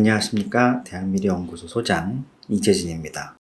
안녕하십니까 대학미래연구소 소장 이재진입니다.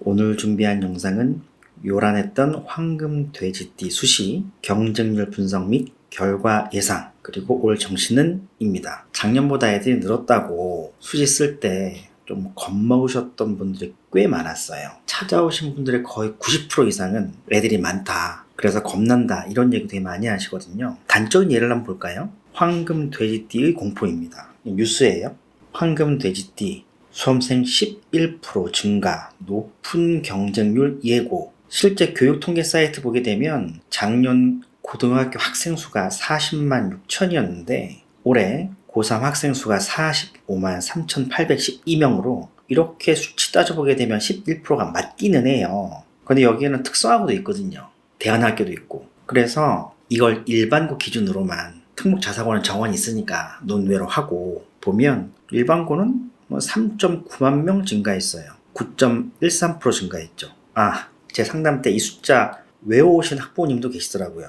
오늘 준비한 영상은 요란했던 황금 돼지띠 수시 경쟁률 분석 및 결과 예상 그리고 올 정시는입니다. 작년보다 애들이 늘었다고 수시 쓸 때 좀 겁먹으셨던 분들이 꽤 많았어요. 찾아오신 분들의 거의 90% 이상은 애들이 많다. 그래서 겁난다. 이런 얘기 되게 많이 하시거든요. 단적인 예를 한번 볼까요? 황금 돼지띠의 공포입니다. 뉴스예요. 황금 돼지띠 수험생 11% 증가, 높은 경쟁률 예고. 실제 교육 통계 사이트 보게 되면 작년 고등학교 학생 수가 40만 6천이었는데 올해 고3 학생 수가 45만 3,812명으로 이렇게 수치 따져보게 되면 11%가 맞기는 해요. 근데 여기에는 특성화고도 있거든요. 대안학교도 있고. 그래서 이걸 일반고 기준으로만 특목 자사고는 정원이 있으니까 논외로 하고 보면 일반고는 뭐 3.9만 명 증가했어요. 9.13% 증가했죠. 아, 제 상담 때 이 숫자 외워오신 학부모님도 계시더라고요.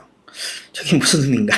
저게 무슨 의미인가?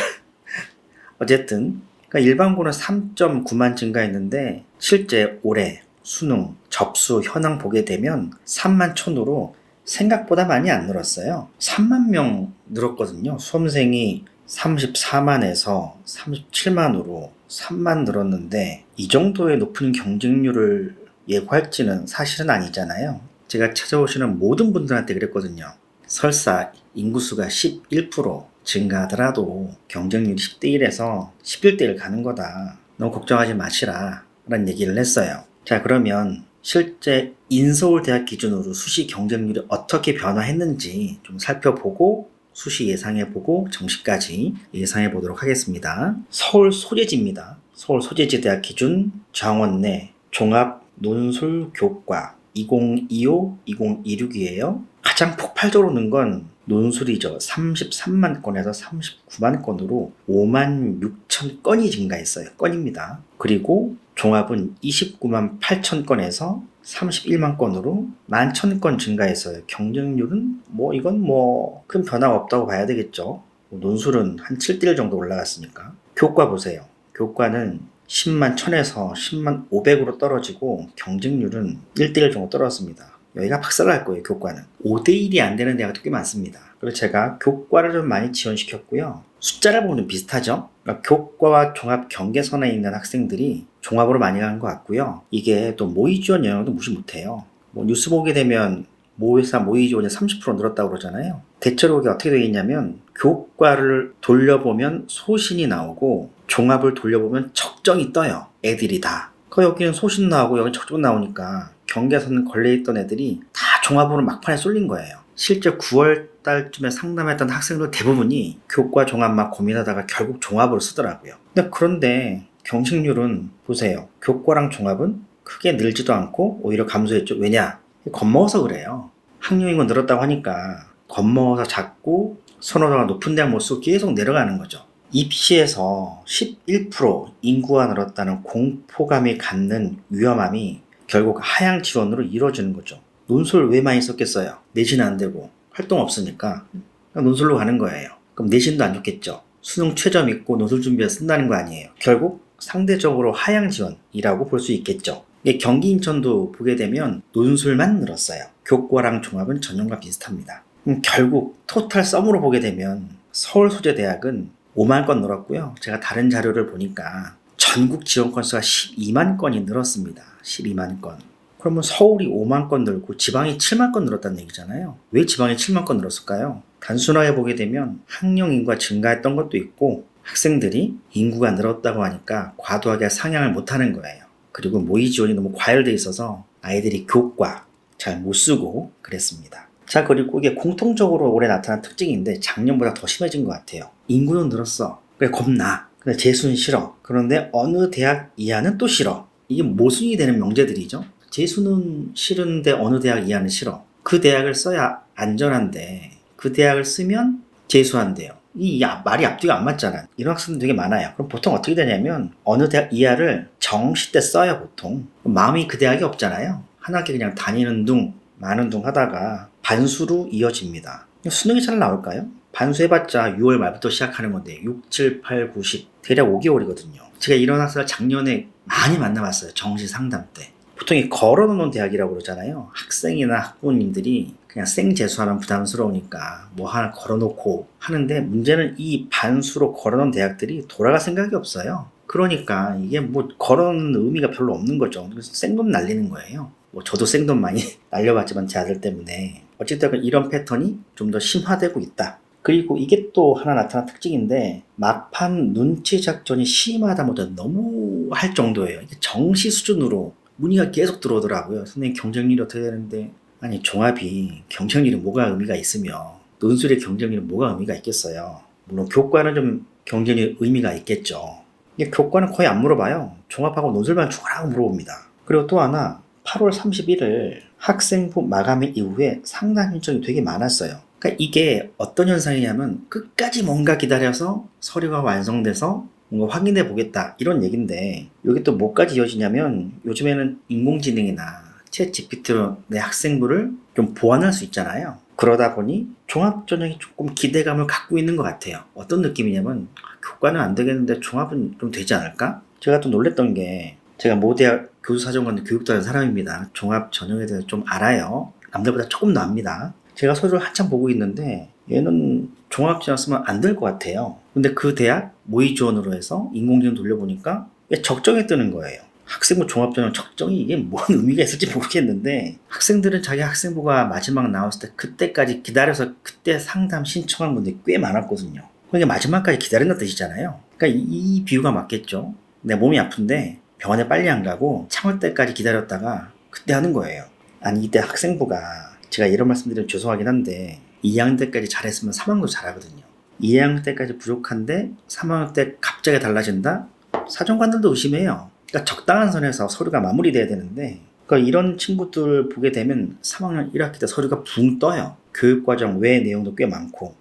어쨌든 그러니까 일반고는 3.9만 증가했는데 실제 올해 수능 접수 현황 보게 되면 3만 천으로 생각보다 많이 안 늘었어요. 3만 명 늘었거든요. 수험생이 34만에서 37만으로 3만 늘었는데 이 정도의 높은 경쟁률을 예고할지는 사실은 아니잖아요. 제가 찾아오시는 모든 분들한테 그랬거든요. 설사 인구수가 11% 증가하더라도 경쟁률이 10대 1에서 11대 1 가는 거다. 너무 걱정하지 마시라. 라는 얘기를 했어요. 자, 그러면 실제 인서울대학 기준으로 수시 경쟁률이 어떻게 변화했는지 좀 살펴보고 수시 예상해보고 정시까지 예상해 보도록 하겠습니다. 서울 소재지입니다. 서울 소재지 대학 기준 정원 내 종합 논술 교과 2025-2026이에요. 가장 폭발적으로 는 건 논술이죠. 33만 건에서 39만 건으로 5만 6천 건이 증가했어요. 건입니다. 그리고 종합은 29만 8천 건에서 31만 건으로 1만 1천 건 증가했어요. 경쟁률은 뭐 이건 뭐 큰 변화가 없다고 봐야 되겠죠. 뭐 논술은 한 7대1 정도 올라갔으니까. 교과 보세요. 교과는 10만 1000에서 10만 500으로 떨어지고 경쟁률은 1대1 정도 떨어졌습니다. 여기가 박살날 거예요, 교과는. 5대1이 안 되는 대학도 꽤 많습니다. 그래서 제가 교과를 좀 많이 지원시켰고요. 숫자를 보면 좀 비슷하죠? 그러니까 교과와 종합 경계선에 있는 학생들이 종합으로 많이 가는 것 같고요. 이게 또 모의 지원 영역도 무시 못해요. 뭐 뉴스 보게 되면 모의사 모의 지원이 30% 늘었다고 그러잖아요. 대체로 이게 어떻게 되겠냐면 교과를 돌려보면 소신이 나오고 종합을 돌려보면 적정이 떠요. 애들이 다. 그 여기는 소신 나오고 여기 적정 나오니까 경계선 걸려 있던 애들이 다 종합으로 막판에 쏠린 거예요. 실제 9월 달쯤에 상담했던 학생들 대부분이 교과 종합만 고민하다가 결국 종합으로 쓰더라고요. 근데 그런데 경쟁률은 보세요. 교과랑 종합은 크게 늘지도 않고 오히려 감소했죠. 왜냐? 겁먹어서 그래요. 학령인구 늘었다고 하니까 겁먹어서 작고 선호도가 높은 대학 못 쓰고 계속 내려가는 거죠. 입시에서 11% 인구가 늘었다는 공포감이 갖는 위험함이 결국 하향 지원으로 이루어지는 거죠. 논술 왜 많이 썼겠어요? 내신은 안 되고 활동 없으니까 논술로 가는 거예요. 그럼 내신도 안 좋겠죠. 수능 최저 믿고 논술 준비해서 쓴다는 거 아니에요. 결국 상대적으로 하향 지원이라고 볼 수 있겠죠. 경기 인천도 보게 되면 논술만 늘었어요. 교과랑 종합은 전형과 비슷합니다. 결국 토탈 썸으로 보게 되면 서울 소재대학은 5만 건 늘었고요. 제가 다른 자료를 보니까 전국 지원 건수가 12만 건이 늘었습니다. 12만 건. 그러면 서울이 5만 건 늘고 지방이 7만 건 늘었다는 얘기잖아요. 왜 지방이 7만 건 늘었을까요? 단순하게 보게 되면 학령 인구가 증가했던 것도 있고 학생들이 인구가 늘었다고 하니까 과도하게 상향을 못하는 거예요. 그리고 모의 지원이 너무 과열돼 있어서 아이들이 교과 잘 못 쓰고 그랬습니다. 자 그리고 이게 공통적으로 올해 나타난 특징인데 작년보다 더 심해진 것 같아요. 인구는 늘었어. 그래 겁나. 근데 재수는 싫어. 그런데 어느 대학 이하는 또 싫어. 이게 모순이 되는 명제들이죠. 재수는 싫은데 어느 대학 이하는 싫어. 그 대학을 써야 안전한데 그 대학을 쓰면 재수한대요. 이 야- 말이 앞뒤가 안 맞잖아. 이런 학생들 되게 많아요. 그럼 보통 어떻게 되냐면 어느 대학 이하를 정시 때 써요 보통. 마음이 그 대학이 없잖아요. 한 학기 그냥 다니는 둥 마는 둥 하다가 반수로 이어집니다. 수능이 잘 나올까요? 반수해봤자 6월 말부터 시작하는 건데 6, 7, 8, 9, 10 대략 5개월이거든요. 제가 이런 학생을 작년에 많이 만나봤어요. 정시 상담 때. 보통 이 걸어놓는 대학이라고 그러잖아요. 학생이나 학부모님들이 그냥 생 재수하면 부담스러우니까 뭐 하나 걸어놓고 하는데 문제는 이 반수로 걸어놓은 대학들이 돌아갈 생각이 없어요. 그러니까 이게 뭐 걸어놓는 의미가 별로 없는 거죠. 그래서 생돈 날리는 거예요. 뭐 저도 생돈 많이 날려봤지만 제 아들 때문에 어쨌든 이런 패턴이 좀 더 심화되고 있다. 그리고 이게 또 하나 나타난 특징인데 막판 눈치 작전이 심하다 못해 너무 할 정도예요. 정시 수준으로 문의가 계속 들어오더라고요. 선생님 경쟁률이 어떻게 되는데 아니 종합이 경쟁률이 뭐가 의미가 있으며 논술의 경쟁률이 뭐가 의미가 있겠어요. 물론 교과는 좀 경쟁률 의미가 있겠죠. 이게 교과는 거의 안 물어봐요. 종합하고 논술만 추가라고 물어봅니다. 그리고 또 하나 8월 31일 학생부 마감일 이후에 상담 신청이 되게 많았어요. 그러니까 이게 어떤 현상이냐면 끝까지 뭔가 기다려서 서류가 완성돼서 뭔가 확인해 보겠다 이런 얘기인데 이게 또 뭐까지 이어지냐면 요즘에는 인공지능이나 챗 GPT로 내 학생부를 좀 보완할 수 있잖아요. 그러다 보니 종합전형이 조금 기대감을 갖고 있는 것 같아요. 어떤 느낌이냐면 아, 교과는 안 되겠는데 종합은 좀 되지 않을까? 제가 또 놀랬던 게 제가 모대학 교수사정관 교육도 하는 사람입니다. 종합 전형에 대해서 좀 알아요. 남들보다 조금 더 압니다. 제가 서류를 한참 보고 있는데 얘는 종합전형 쓰면 안 될 것 같아요. 근데 그 대학 모의 지원으로 해서 인공지능 돌려보니까 왜 적정에 뜨는 거예요. 학생부 종합전형 적정이 이게 뭔 의미가 있을지 모르겠는데 학생들은 자기 학생부가 마지막 나왔을 때 그때까지 기다려서 그때 상담 신청한 분들이 꽤 많았거든요. 그러니까 마지막까지 기다린다는 뜻이잖아요. 그러니까 이, 이 비유가 맞겠죠. 내 몸이 아픈데 병원에 빨리 안 가고 참을 때까지 기다렸다가 그때 하는 거예요. 아니 이때 학생부가 제가 이런 말씀드리면 죄송하긴 한데 2학년 때까지 잘했으면 3학년도 잘하거든요. 2학년 때까지 부족한데 3학년 때 갑자기 달라진다? 사정관들도 의심해요. 그러니까 적당한 선에서 서류가 마무리돼야 되는데 그러니까 이런 친구들 보게 되면 3학년 1학기 때 서류가 붕 떠요. 교육과정 외 내용도 꽤 많고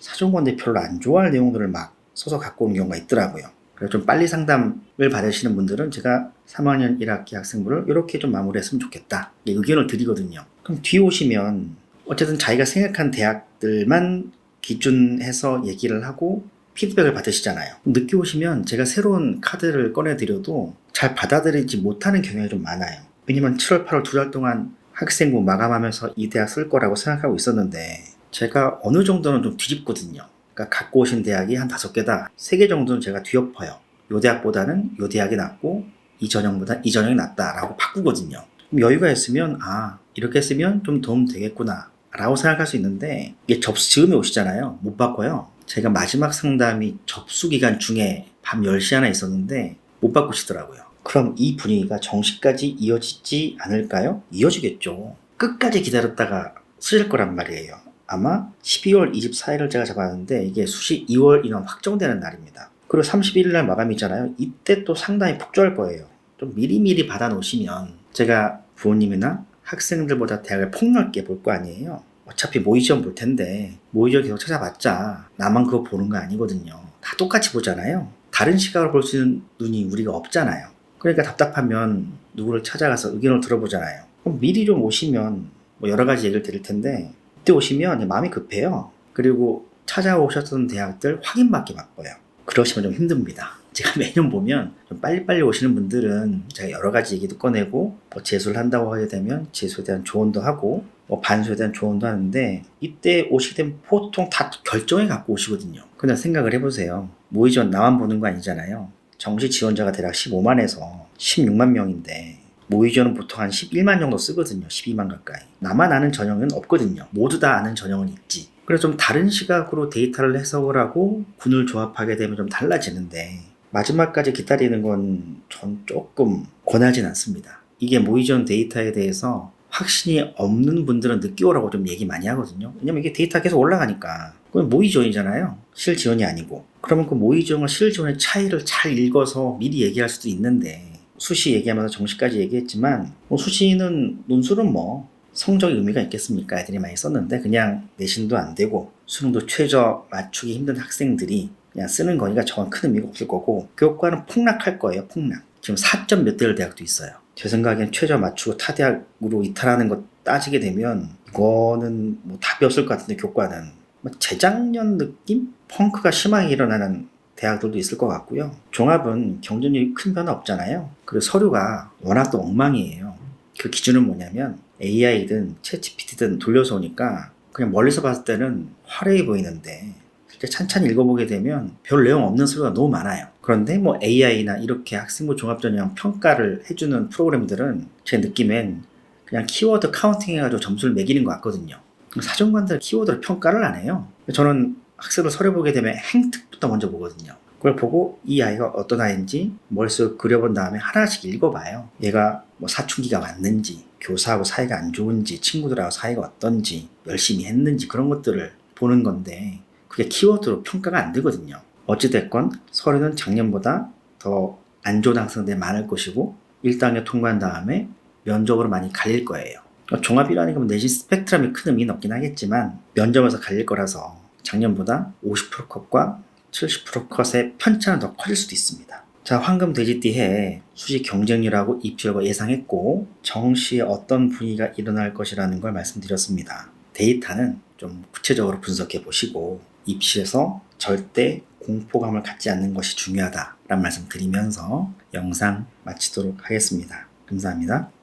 사정관들이 별로 안 좋아할 내용들을 막 써서 갖고 온 경우가 있더라고요. 그래서 좀 빨리 상담을 받으시는 분들은 제가 3학년 1학기 학생부를 이렇게 좀 마무리했으면 좋겠다. 이 의견을 드리거든요. 그럼 뒤에 오시면 어쨌든 자기가 생각한 대학들만 기준해서 얘기를 하고 피드백을 받으시잖아요. 늦게 오시면 제가 새로운 카드를 꺼내드려도 잘 받아들이지 못하는 경향이 좀 많아요. 왜냐면 7월, 8월 두 달 동안 학생부 마감하면서 이 대학 쓸 거라고 생각하고 있었는데 제가 어느 정도는 좀 뒤집거든요. 그러니까 갖고 오신 대학이 한 다섯 개다. 세 개 정도는 제가 뒤엎어요. 요 대학보다는 요 대학이 낫고 이 전형보다 이 전형이 낫다라고 바꾸거든요. 여유가 있으면 아 이렇게 쓰면 좀 도움 되겠구나 라고 생각할 수 있는데 이게 접수 즈음에 오시잖아요. 못 바꿔요. 제가 마지막 상담이 접수 기간 중에 밤 10시 하나 있었는데 못 바꾸시더라고요. 그럼 이 분위기가 정시까지 이어지지 않을까요? 이어지겠죠. 끝까지 기다렸다가 쓰실 거란 말이에요. 아마 12월 24일을 제가 잡았는데 이게 수시 2월 인원 확정되는 날입니다. 그리고 31일 날 마감이잖아요. 이때 또 상당히 폭주할 거예요. 좀 미리미리 받아 놓으시면 제가 부모님이나 학생들보다 대학을 폭넓게 볼 거 아니에요. 어차피 모의지원 볼 텐데 모의지원 계속 찾아봤자 나만 그거 보는 거 아니거든요. 다 똑같이 보잖아요. 다른 시각을 볼 수 있는 눈이 우리가 없잖아요. 그러니까 답답하면 누구를 찾아가서 의견을 들어보잖아요. 그럼 미리 좀 오시면 뭐 여러 가지 얘기를 드릴 텐데 그때 오시면 마음이 급해요. 그리고 찾아오셨던 대학들 확인받기 바빠요. 그러시면 좀 힘듭니다. 제가 매년 보면 좀 빨리빨리 오시는 분들은 제가 여러 가지 얘기도 꺼내고 뭐 재수를 한다고 하게 되면 재수에 대한 조언도 하고 뭐 반수에 대한 조언도 하는데 이때 오시게 되면 보통 다 결정해 갖고 오시거든요. 그냥 생각을 해보세요. 모의전 나만 보는 거 아니잖아요. 정시 지원자가 대략 15만에서 16만 명인데 모의전은 보통 한 11만 정도 쓰거든요. 12만 가까이. 나만 아는 전형은 없거든요. 모두 다 아는 전형은 있지. 그래서 좀 다른 시각으로 데이터를 해석을 하고 군을 조합하게 되면 좀 달라지는데 마지막까지 기다리는 건 전 조금 권하진 않습니다. 이게 모의전 데이터에 대해서 확신이 없는 분들은 늦게 오라고 좀 얘기 많이 하거든요. 왜냐면 이게 데이터 계속 올라가니까. 그건 모의지원이잖아요. 실지원이 아니고. 그러면 그 모의지원과 실지원의 차이를 잘 읽어서 미리 얘기할 수도 있는데 수시 얘기하면서 정시까지 얘기했지만 뭐 수시는 논술은 뭐 성적이 의미가 있겠습니까? 애들이 많이 썼는데 그냥 내신도 안 되고 수능도 최저 맞추기 힘든 학생들이 그냥 쓰는 거니까 저건 큰 의미가 없을 거고 교과는 폭락할 거예요. 폭락. 지금 4점 몇 대를 대학도 있어요. 제 생각엔 최저 맞추고 타대학으로 이탈하는 거 따지게 되면 이거는 뭐 답이 없을 것 같은데 교과는 뭐 재작년 느낌? 펑크가 심하게 일어나는 대학들도 있을 것 같고요. 종합은 경쟁력이 큰 변화 없잖아요. 그리고 서류가 워낙 또 엉망이에요. 그 기준은 뭐냐면 AI든 챗GPT든 돌려서 오니까 그냥 멀리서 봤을 때는 화려해 보이는데 찬찬히 읽어보게 되면 별 내용 없는 서류가 너무 많아요. 그런데 뭐 AI나 이렇게 학생부 종합전형 평가를 해주는 프로그램들은 제 느낌엔 그냥 키워드 카운팅 해가지고 점수를 매기는 것 같거든요. 사정관들 키워드를 평가를 안 해요. 저는 학습을 서류 보게 되면 행특부터 먼저 보거든요. 그걸 보고 이 아이가 어떤 아이인지 머릿속에 그려본 다음에 하나씩 읽어봐요. 얘가 뭐 사춘기가 왔는지, 교사하고 사이가 안 좋은지, 친구들하고 사이가 어떤지, 열심히 했는지 그런 것들을 보는 건데 그게 키워드로 평가가 안 되거든요. 어찌됐건 서류는 작년보다 더 안 좋은 학생들이 많을 것이고 1단계 통과한 다음에 면접으로 많이 갈릴 거예요. 그러니까 종합이라는 건 내신 스펙트럼이 큰 의미는 없긴 하겠지만 면접에서 갈릴 거라서 작년보다 50% 컷과 70% 컷의 편차는 더 커질 수도 있습니다. 자, 황금 돼지띠해 수시 경쟁률하고 입시율과 예상했고 정시에 어떤 분위기가 일어날 것이라는 걸 말씀드렸습니다. 데이터는 좀 구체적으로 분석해 보시고 입시에서 절대 공포감을 갖지 않는 것이 중요하다라는 말씀 드리면서 영상 마치도록 하겠습니다. 감사합니다.